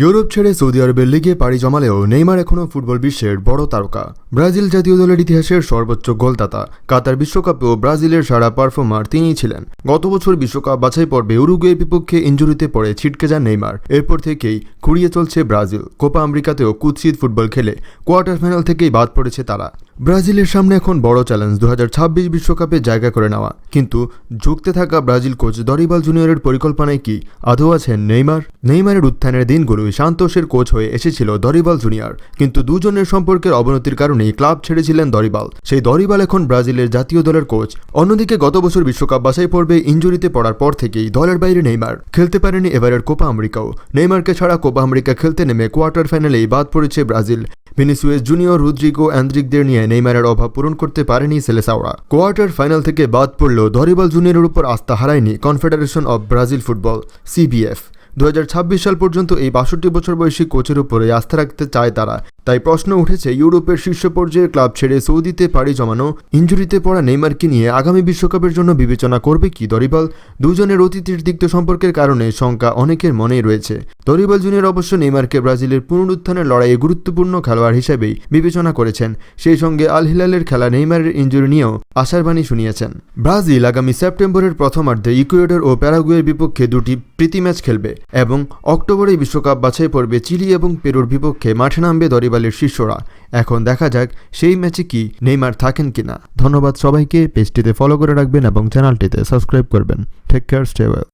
Europe ছেড়ে Saudi আরবের লিগে পাড়ি জমালেও নেইমার এখনও ফুটবল বিশ্বের বড় তারকা। ব্রাজিল জাতীয় দলের ইতিহাসের সর্বোচ্চ গোলদাতা। কাতার বিশ্বকাপেও ব্রাজিলের সারা পারফর্মার তিনিই ছিলেন। গত বছর বিশ্বকাপ বাছাই পর্বে উরুগুয়ের বিপক্ষে ইঞ্জুরিতে পড়ে ছিটকে যান নেইমার। এরপর থেকেই খুঁড়িয়ে চলছে ব্রাজিল। কোপা আমেরিকাতেও কুৎসিত ফুটবল খেলে কোয়ার্টার ফাইনাল থেকেই বাদ পড়েছে তারা। ব্রাজিলের সামনে এখন বড় চ্যালেঞ্জ দু বিশ্বকাপে জায়গা করে নেওয়া। কিন্তু ঝুঁকতে থাকা ব্রাজিল কোচ দরিবাল জুনিয়রের পরিকল্পনায় কি আদৌ আছেন নেইমার? নেইমারের উত্থানের দিনগুলোই সান্তোষের কোচ হয়ে এসেছিল দরিবাল জুনিয়র। কিন্তু দুজনের সম্পর্কের অবনতির কারণেই ক্লাব ছেড়েছিলেন দরিবাল। সেই দরিবাল এখন ব্রাজিলের জাতীয় দলের কোচ। অন্যদিকে গত বছর বিশ্বকাপ বাছাই পর্বে ইঞ্জুরিতে পড়ার পর থেকেই দলের বাইরে নেইমার। খেলতে পারেনি এবারের কোপা আমেরিকাও। নেইমারকে ছাড়া কোপা আমেরিকা খেলতে নেমে কোয়ার্টার ফাইনালেই বাদ পড়েছে ব্রাজিল। ভিনিসুয়েস জুনিয়র রুদ্রিগো অ্যান্দ্রিকদের নিয়ে নেইমারের অভাব পূরণ করতে পারেনি সেলেসাওরা। কোয়ার্টার ফাইনাল থেকে বাদ পড়লেও দরিবাল জুনিয়রের উপর আস্থা হারায়নি confederation of Brazil football, CBF. দু হাজার ছাব্বিশ সাল পর্যন্ত এই বাষট্টি বছর বয়সী কোচের উপরে আস্থা রাখতে চায় তারা। তাই প্রশ্ন উঠেছে, ইউরোপের শীর্ষ পর্যায়ের ক্লাব ছেড়ে সৌদিতে পাড়ি জমানো ইঞ্জুরিতে পড়া নেইমারকে নিয়ে আগামী বিশ্বকাপের জন্য বিবেচনা করবে কি দরিবাল? দুজনের অতীতের দিক্ত সম্পর্কের কারণে শঙ্কা অনেকের মনেই রয়েছে। দরিবাল জুনিয়র অবশ্য নেইমারকে ব্রাজিলের পুনরুত্থানের লড়াইয়ে গুরুত্বপূর্ণ খেলোয়াড় হিসেবেই বিবেচনা করেছেন। সেই সঙ্গে আল হিলালের খেলা নেইমারের ইঞ্জুরি নিয়েও আশার বাণী শুনিয়েছেন। ব্রাজিল আগামী সেপ্টেম্বরের প্রথমার্ধে ইকুয়েডর ও প্যারাগুয়ের বিপক্ষে দুটি প্রীতি ম্যাচ খেলবে এবং অক্টোবরে বিশ্বকাপ বাছাই পর্বে চিলি এবং পেরুর বিপক্ষে মাঠে নামবে দরিবালের শিষ্যরা। এখন দেখা যাক সেই ম্যাচে কি নেইমার থাকেন কিনা। ধন্যবাদ সবাইকে, পেজটিতে ফলো করে রাখবেন এবং চ্যানেলটিতে সাবস্ক্রাইব করবেন। Take care stay well